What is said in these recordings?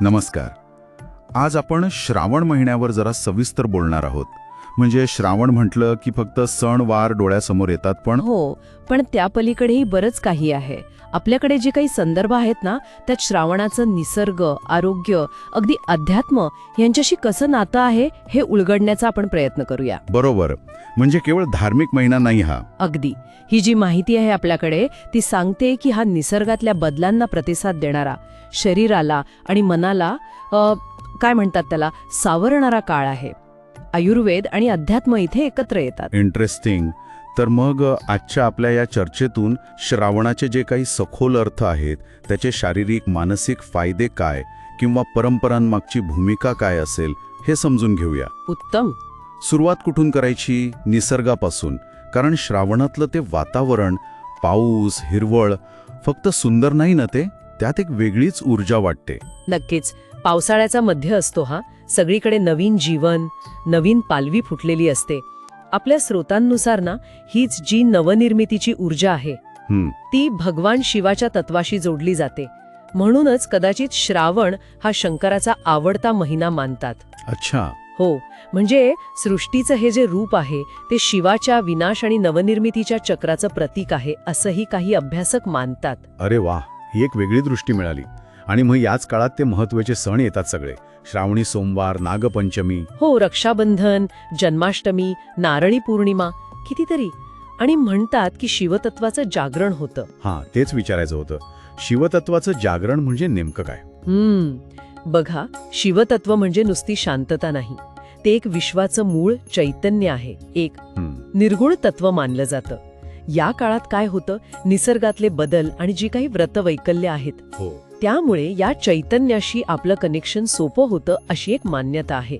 नमस्कार. आज आपण श्रावण महिन्यावर जरा सविस्तर बोलणार आहोत. म्हणजे श्रावण म्हटलं की फक्त सण वार डोळ्यासमोर येतात पण हो पण त्या पलीकडेही बरंच काही आहे. आपल्याकडे जे काही संदर्भ आहेत ना त्यात श्रावणाचं निसर्ग आरोग्य अगदी अध्यात्म यांच्याशी कसं नातं आहे हे उलगडण्याचा आपण प्रयत्न करूया. बरोबर. म्हणजे केवळ धार्मिक महिना नाही हा. अगदी. ही जी माहिती आहे आपल्याकडे ती सांगते की हा निसर्गातल्या बदलांना प्रतिसाद देणारा शरीराला आणि मनाला काय म्हणतात त्याला सावरणारा काळ आहे. आयुर्वेद आणि अध्यात्म इथे एकत्र येतात. इंटरेस्टिंग तर मग आजच्या आपल्या या चर्चेतून श्रावणाचे जे काही सखोल अर्थ आहेत त्याचे शारीरिक मानसिक फायदे काय किंवा परंपरांमागची भूमिका काय असेल हे समजून घेऊया. उत्तम. सुरुवात कुठून करायची? निसर्गापासून. कारण श्रावणातलं ते वातावरण पाऊस हिरवळ फक्त सुंदर नाही ना ते? त्यात एक वेगळीच ऊर्जा वाटते. नक्कीच. पावसाळ्याचा मध्य असतो हा. सगळीकडे नवीन जीवन नवीन पालवी फुटलेली असते. आपल्या स्रोतांनुसार ना हीच जी नवनिर्मितीची ऊर्जा आहे ती भगवान शिवाच्या तत्वाशी जोडली जाते. म्हणूनच कदाचित श्रावण हा शंकराचा आवडता महिना मानतात. अच्छा. हो म्हणजे सृष्टीचं हे जे रूप आहे ते शिवाच्या विनाश आणि नवनिर्मितीच्या चक्राचं प्रतीक आहे असंही काही अभ्यासक मानतात. अरे वा ही एक वेगळी दृष्टी मिळाली. आणि मग याच काळात ते महत्त्वाचे सण येतात सगळे. श्रावणी सोमवार नागपंचमी. हो रक्षाबंधन जन्माष्टमी नारळी पौर्णिमा कितीतरी. आणि म्हणतात की शिवतत्वाचं जागरण होतं. हां तेच विचारायचं होतं. शिवतत्वाचं जागरण म्हणजे नेमकं काय? हम्म. बघा शिवतत्व म्हणजे नुसती शांतता नाही. ते एक विश्वाचं मूळ चैतन्य आहे. एक निर्गुण तत्व मानलं जातं. या काळात काय होतं? निसर्गातले बदल आणि जी काही व्रतवैकल्य आहेत हो. त्यामुळे या चैतन्याशी आपलं कनेक्शन सोपं होतं अशी एक मान्यता आहे.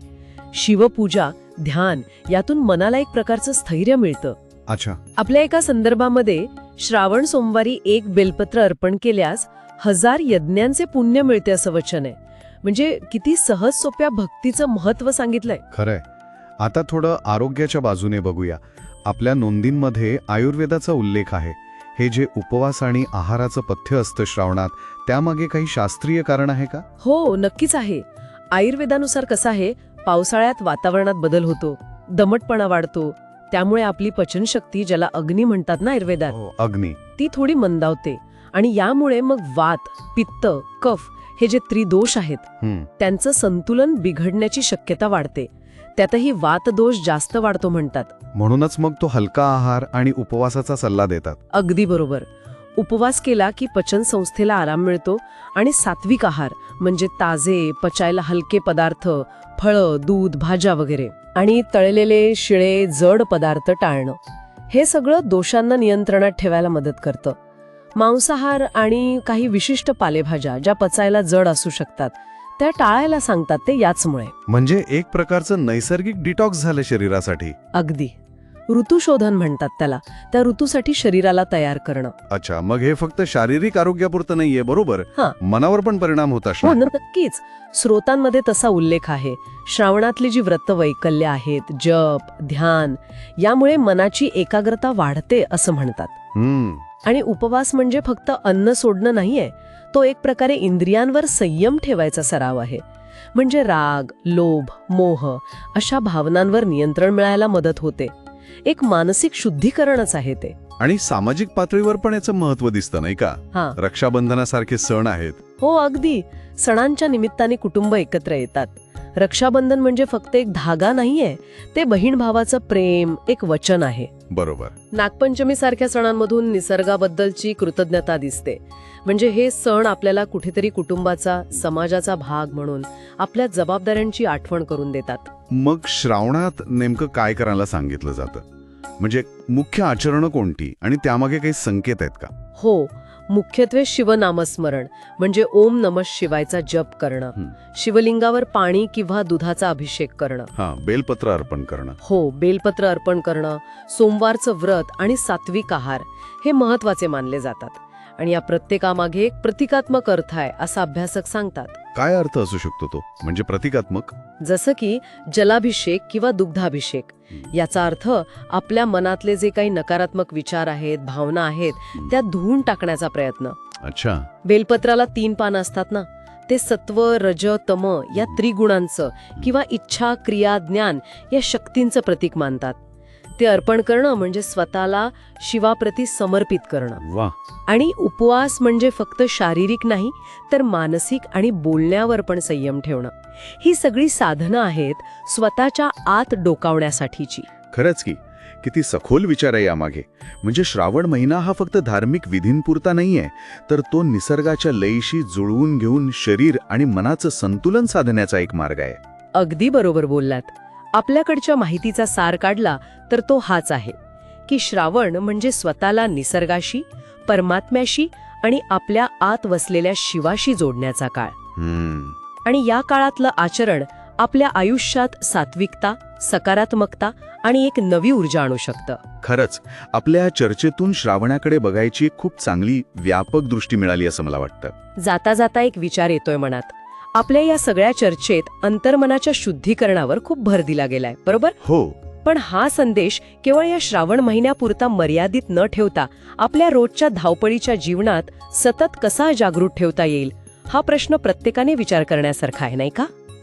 शिवपूजा ध्यान यातून मनाला एक प्रकारचं स्थैर्य मिळतं. अच्छा. आपल्या एका संदर्भामध्ये श्रावण सोमवारी एक बेलपत्र अर्पण केल्यास हजार यज्ञांचे पुण्य मिळते असं वचन आहे. म्हणजे किती सहज सोप्या भक्तीचं महत्त्व सांगितलंय. खरंय. आता थोडं आरोग्याच्या बाजूने बघूया. आपल्या नोंदींमध्ये आयुर्वेदाचा उल्लेख आहे. हे जे उपवास आणि आहाराचं पथ्य असतं श्रावणात त्यामागे काही शास्त्रीय कारण आहे का? हो नक्कीच आहे. आयुर्वेदानुसार कसं आहे पावसाळ्यात वातावरणात बदल होतो दमटपणा वाढतो त्यामुळे आपली पचनशक्ती ज्याला अग्नी म्हणतात ना आयुर्वेदात हो, अग्नी. ती थोडी मंदावते. आणि यामुळे मग वात पित्त कफ हे जे त्रिदोष आहेत त्यांचं संतुलन बिघडण्याची शक्यता वाढते. त्यातही वातदोष जास्त वाढतो म्हणतात. म्हणूनच मग तो हलका आहार आणि उपवासाचा सल्ला देतात. अगदी बरोबर. उपवास केला की पचन संस्थेला आराम मिळतो आणि सात्विक आहार म्हणजे ताजे पचायला हलके पदार्थ फळं दूध भाज्या वगैरे आणि तळलेले शिळे जड पदार्थ टाळणं. हे सगळं दोषांना नियंत्रणात ठेवायला मदत करतं. मांसाहार आणि काही विशिष्ट पालेभाज्या ज्या पचायला जड असू शकतात त्या टाळायला सांगतात ते याचमुळे. म्हणजे एक प्रकारचं नैसर्गिक डिटॉक्स झालं शरीरासाठी. अगदी. ऋतुशोधन म्हणतात त्याला. त्या ऋतूसाठी शरीराला तयार करणं. अच्छा मग हे फक्त शारीरिक आरोग्यापुरतं नाहीये बरोबर? हां. मनावर पण परिणाम होत हो असणार नक्कीच. स्रोतांमध्ये तसा उल्लेख आहे. श्रावणातली जी व्रत वैकल्य आहेत जप ध्यान यामुळे मनाची एकाग्रता वाढते असं म्हणतात. हम्म. आणि उपवास म्हणजे फक्त अन्न सोडणं नाहीये तो एक प्रकारे इंद्रियांवर संयम ठेवायचा सराव आहे. म्हणजे राग लोभ मोह अशा भावनांवर नियंत्रण मिळायला मदत होते. एक मानसिक शुद्धीकरणच आहे ते. आणि सामाजिक पातळीवर पण याचं महत्त्व दिसतं नाही का? हा. रक्षाबंधनासारखे सण आहेत. हो अगदी. सणांच्या निमित्ताने कुटुंब एकत्र येतात. रक्षाबंधन म्हणजे फक्त एक धागा नाहीये ते बहीण भावाचं प्रेम एक वचन आहे. बरोबर. नागपंचमी सारख्या सणांमधून निसर्गाबद्दलची कृतज्ञता दिसते. म्हणजे हे सण आपल्याला कुठेतरी कुटुंबाचा समाजाचा भाग म्हणून आपल्या जबाबदाऱ्यांची आठवण करून देतात. मग श्रावणात नेमकं काय करायला सांगितलं जातं? म्हणजे मुख्य आचरणं कोणती? आणि त्यामागे काही संकेत आहेत का? हो मुख्यत्वे शिवनामस्मरण म्हणजे ओम नम शिवायचा जप करणं. शिवलिंगावर पाणी किंवा दुधाचा अभिषेक करणं. हा बेलपत्र अर्पण करणं. हो बेलपत्र अर्पण करणं सोमवारचं व्रत आणि सात्विक आहार हे महत्त्वाचे मानले जातात. आणि या प्रत्येकामागे एक प्रतिकात्मक अर्थ आहे असं अभ्यासक सांगतात. काय अर्थ असू शकतो तो? म्हणजे प्रतिकात्मक? जसं की जलाभिषेक किंवा दुग्धाभिषेक. याचा अर्थ आपल्या मनातले जे काही नकारात्मक विचार आहेत भावना आहेत त्या धुवून टाकण्याचा प्रयत्न. अच्छा. बेलपत्राला तीन पानं असतात ना? ते सत्व रज तम या त्रिगुणांचं किंवा इच्छा क्रिया ज्ञान या शक्तींचं प्रतीक मानतात. ते अर्पण करणं म्हणजे स्वतःला शिवाप्रती समर्पित करणं. वा आणि उपवास म्हणजे फक्त शारीरिक नाही तर मानसिक आणि बोलण्यावर पण संयम ठेवणं. ही सगळी साधनं आहेत स्वतःच्या आत डोकावण्यासाठीची. खरंच की. किती सखोल विचार आहे यामागे. म्हणजे श्रावण महिना हा फक्त धार्मिक विधींपुरता नाहीये तर तो निसर्गाच्या लयीशी जुळवून घेऊन शरीर आणि मनाचं संतुलन साधण्याचा एक मार्ग आहे. अगदी बरोबर बोललात. आपल्याकडच्या माहितीचा सार काढला तर तो हाच आहे की श्रावण म्हणजे स्वतःला निसर्गाशी परमात्म्याशी आणि आपल्या आत वसलेल्या शिवाशी जोडण्याचा काळ. आणि या काळातलं आचरण आपल्या आयुष्यात सात्विकता सकारात्मकता आणि एक नवी ऊर्जा आणू शकतं. खरंच आपल्या चर्चेतून श्रावणाकडे बघायची खूप चांगली व्यापक दृष्टी मिळाली असं मला वाटतं. जाता जाता एक विचार येतोय मनात. आपल्या या सगळ्या चर्चेत अंतर्मनाच्या शुद्धीकरणावर खूप भर दिला गेलाय बरोबर? हो. पण हा संदेश केवळ या श्रावण महिन्यापुरता मर्यादित न ठेवता आपल्या रोजच्या धावपळीच्या जीवनात सतत कसा जागृत ठेवता येईल हा प्रश्न प्रत्येकाने विचार करण्यासारखा आहे नाही का?